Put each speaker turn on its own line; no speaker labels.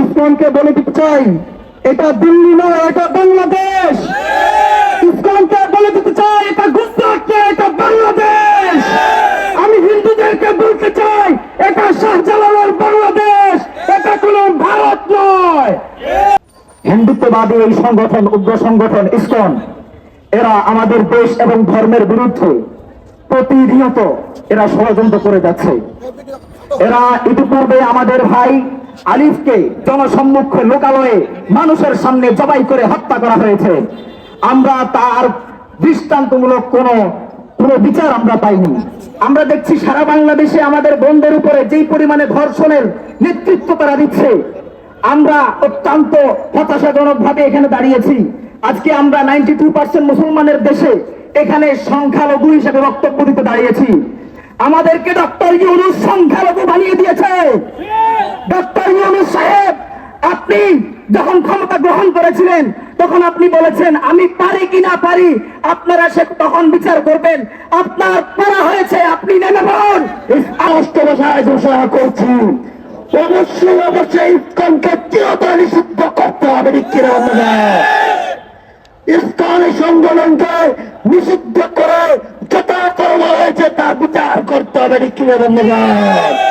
ইসকনকে বলে দিতে চাই, এটা দিল্লি নয়, এটা বাংলাদেশ। ইসকনকে বলে দিতে চাই, এটা গুজরাট নয় এটা বাংলাদেশ। আমি হিন্দুদেরকে বলতে চাই, এটা শাহজালালের বাংলাদেশ, এটা কোনো ভারত নয়। হিন্দুত্ববাদী এই সংগঠন, উগ্র সংগঠন, ইসকন, এরা আমাদের দেশ এবং ধর্মের বিরুদ্ধে প্রতিনিয়ত এরা ষড়যন্ত্র করে যাচ্ছে। এরা ইতিপূর্বে আমাদের ভাই আলিফকে জনসম্মুখে লোকালয়ে মানুষের সামনে জবাই করে হত্যা করা হয়েছে। আমরা তার দৃষ্টান্তমূলক কোন কোনো বিচার আমরা পাইনি। আমরা দেখছি সারা বাংলাদেশে আমাদের বন্ধের উপরে যেই পরিমাণে ধর্ষণের নেতৃত্ব তারা দিচ্ছে, আমরা অত্যন্ত হতাশাজনক ভাবে এখানে দাঁড়িয়েছি। আজকে আমরা নাইনটি টু পার্সেন্ট মুসলমানের দেশে এখানে সংখ্যালঘু হিসেবে বক্তব্য দিতে দাঁড়িয়েছি। আমাদেরকে ডক্টর ইউনুস সংখ্যালঘু বানিয়ে দিয়েছে। আপনি যখন ক্ষমতা গ্রহণ করেছিলেন, তখন আপনি বলেছেন, আমি পারি কি না পারি? আপনারা সে তখন বিচার করবেন। আপনার পারা হয়েছে, আপনি নেমে পড়ুন। ঘোষণা করছি, অবশ্যই অবশ্যই নিষিদ্ধ করতে হবে ইসলামী সংগঠনকে নিষিদ্ধ করে যথা কর্ম হয়েছে তা বিচার করতে হবে, নিশ্চিত ধন্যবাদ